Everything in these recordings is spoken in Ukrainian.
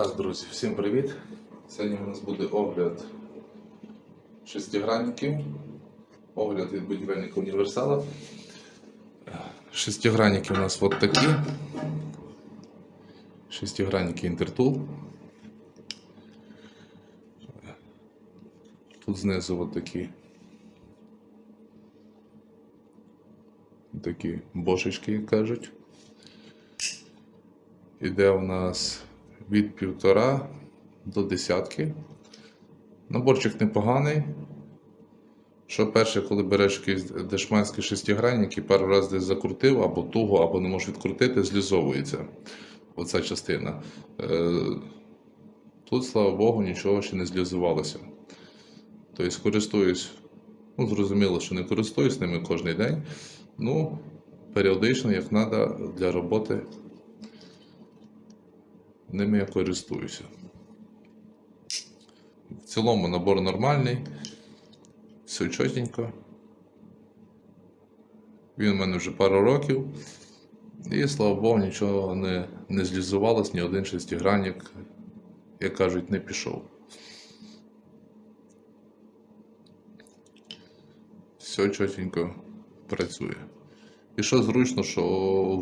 Так, друзі, всім привіт! Сьогодні у нас буде огляд шестигранників, огляд від будівельника універсала. Шестигранники у нас от такі. Шестигранники Intertool. Тут знизу от такі. Такі бошечки, як кажуть. Іде у нас від півтора до десятки. Наборчик непоганий. Що перше, коли береш якийсь дешманський шестигранник і пару разів десь закрутив, або туго, або не можеш відкрутити, злізовується оця частина. Е, Тут, слава Богу, нічого ще не злізувалося. Тобто користуюсь, ну, зрозуміло, що не користуюсь ними кожен день. Ну, періодично, як треба для роботи ними я користуюся. В цілому набор нормальний, все чотенько. Він у мене вже пару років. І слава Богу, нічого не, не злізувалось, ні один шестигранник, як кажуть, не пішов. Все чотенько працює. І що зручно, що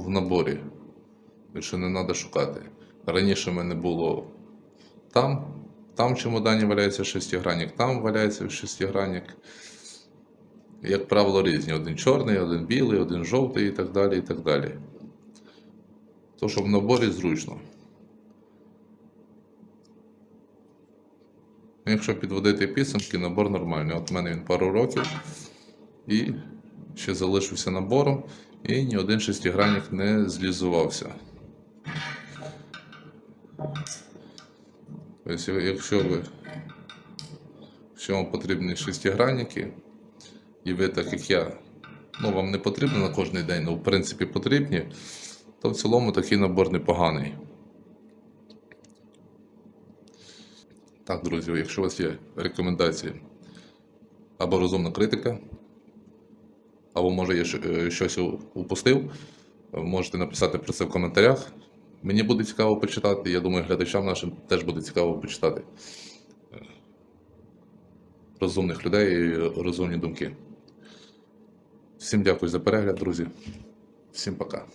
в наборі, що не треба шукати. Раніше в мене було там, там в чемодані валяється шестигранник, там валяється шестигранник. Як правило, різні. Один чорний, один білий, один жовтий і так далі. і так далі. То, що в наборі зручно. Ну, Якщо підводити підсумки, набор нормальний. От в мене він пару років і ще залишився набором, і ні один шестигранник не злізувався. Якщо ви якщо вам потрібні шестигранники, і ви, так як я, ну вам не потрібно на кожен день, але в принципі потрібні, то в цілому такий набор непоганий. Так, друзі, якщо у вас є рекомендації або розумна критика, або може я е, щось упустив, можете написати про це в коментарях. Мені буде цікаво почитати. Я думаю, глядачам нашим теж буде цікаво почитати розумних людей і розумні думки. Всім дякую за перегляд, друзі. Всім пока.